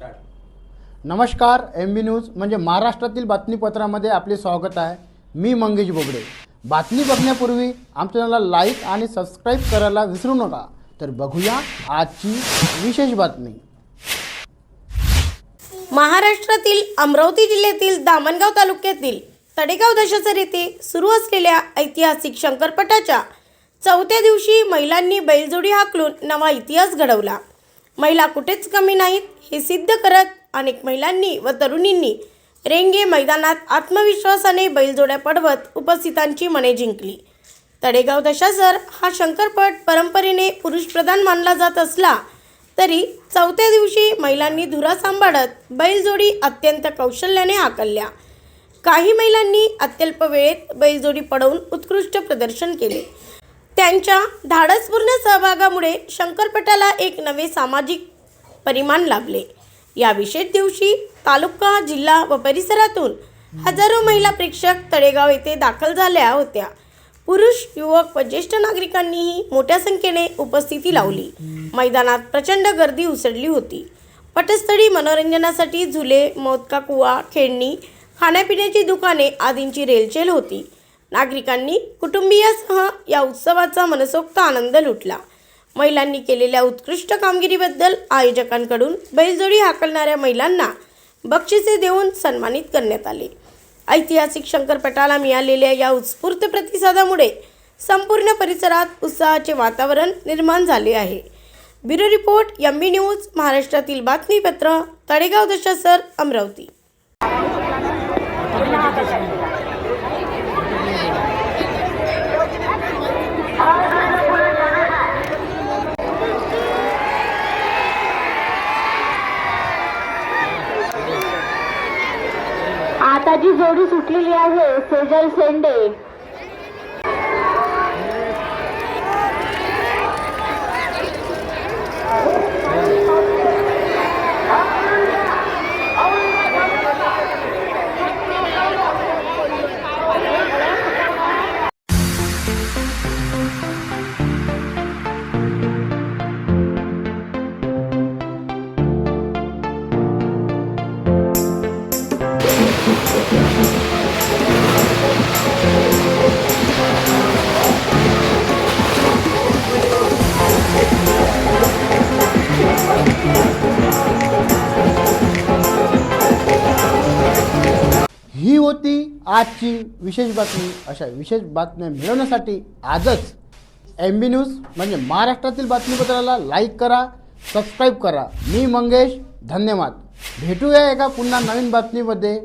नमस्कार M B news म्हणजे महाराष्ट्रातील बातमीपत्रामध्ये आपले स्वागत आहे. मी मंगेश बोबडे. बातमी बघण्यापूर्वी आमच्या चॅनलला लाईक आणि सबस्क्राईब करायला विसरू नका. तर बघूया आजची विशेष बातमी. महाराष्ट्रातील अमरावती जिल्ह्यातील दामणगाव तालुक्यातील तडेगाव दशासर येथे सुरू असलेल्या ऐतिहासिक शंकरपटाच्या चौथ्या दिवशी महिलांनी बैलजोडी हाकलून नवा इतिहास घडवला. महिला कुठेच कमी नाहीत हे सिद्ध करत अनेक महिलांनी व तरुणींनी रेंगे मैदानात आत्मविश्वासाने बैलजोड्या पडवत उपस्थितांची मने जिंकली. तडेगाव दशासर हा शंकरपट परंपरेने पुरुषप्रधान मानला जात असला तरी चौथ्या दिवशी महिलांनी धुरा सांभाळत बैलजोडी अत्यंत कौशल्याने हाकलल्या. काही महिलांनी अत्यल्प वेळेत बैलजोडी पडवून उत्कृष्ट प्रदर्शन केले. त्यांच्या धाडसपूर्ण सहभागामुळे शंकरपटाला एक नवे सामाजिक परिमाण लाभले. या विशेष दिवशी तालुका जिल्हा व परिसरातून हजारो महिला प्रेक्षक तळेगाव येथे दाखल झाल्या होत्या. पुरुष युवक व ज्येष्ठ नागरिकांनीही मोठ्या संख्येने उपस्थिती लावली. मैदानात प्रचंड गर्दी उसळली होती. पटस्थळी मनोरंजनासाठी झुले मोदका कुवा खेळणी खाण्यापिण्याची दुकाने आदींची रेलचेल होती. नागरिकांनी कुटुंबियासह या उत्सवाचा मनसोक्त आनंद लुटला. महिलांनी केलेल्या उत्कृष्ट कामगिरीबद्दल आयोजकांकडून बैलजोडी हाकलणाऱ्या महिलांना बक्षिसे देऊन सन्मानित करण्यात आले. ऐतिहासिक शंकरपटाला मिळालेल्या या उत्स्फूर्त प्रतिसादामुळे संपूर्ण परिसरात उत्साहाचे वातावरण निर्माण झाले आहे. Bureau report M B news महाराष्ट्रातील बातमीपत्र तळेगाव दशासर अमरावती. आता जी जोडी सुटलेली आहे. सेजल सेंडे. ही होती आजची विशेष बातमी. अशा विशेष बातम्या मिळवण्यासाठी आजच एम बी न्यूज म्हणजे महाराष्ट्रातील बातमीपत्राला लाईक करा सबस्क्राईब करा. मी मंगेश धन्यवाद. भेटूया एका पुन्हा नवीन बातमीमध्ये.